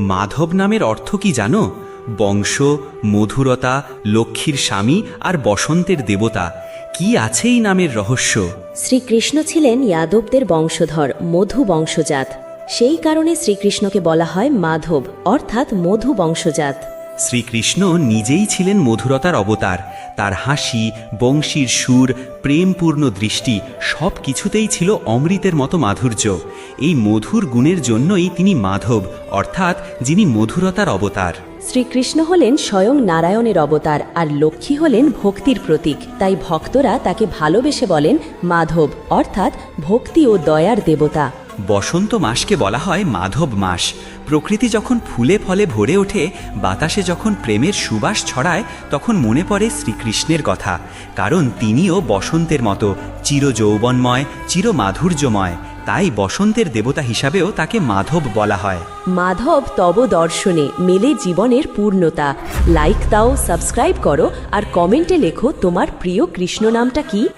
মাধব নামের অর্থ কি জানো? বংশ, মধুরতা, লক্ষ্মীর স্বামী আর বসন্তের দেবতা। কি আছে এই নামের রহস্য? শ্রীকৃষ্ণ ছিলেন যাদবদের বংশধর, মধু বংশজাত। সেই কারণে শ্রীকৃষ্ণকে বলা হয় মাধব, অর্থাৎ মধু বংশজাত। শ্রীকৃষ্ণ নিজেই ছিলেন মধুরতার অবতার। তার হাসি, বংশীর সুর, প্রেমপূর্ণ দৃষ্টি সব কিছুতেই ছিল অমৃতের মতো মাধুর্য। এই মধুর গুণের জন্যই তিনি মাধব, অর্থাৎ যিনি মধুরতার অবতার। শ্রীকৃষ্ণ হলেন স্বয়ং নারায়ণের অবতার আর লক্ষ্মী হলেন ভক্তির প্রতীক। তাই ভক্তরা তাকে ভালোবেসে বলেন মাধব, অর্থাৎ ভক্তি ও দয়ার দেবতা। বসন্ত মাসকে বলা হয় মাধব মাস। প্রকৃতি যখন ফুলে ফলে ভরে ওঠে, বাতাসে যখন প্রেমের সুবাস ছড়ায়, তখন মনে পড়ে শ্রীকৃষ্ণের কথা। কারণ তিনিও বসন্তের মতো চির যৌবনময় চির মাধুর্যময় তাই বসন্তের দেবতা হিসাবেও তাকে মাধব বলা হয়। মাধব তব দর্শনে, মেলে জীবনের পূর্ণতা। লাইক দাও, সাবস্ক্রাইব করো, আর কমেন্টে লেখো তোমার প্রিয় কৃষ্ণ নামটা কি?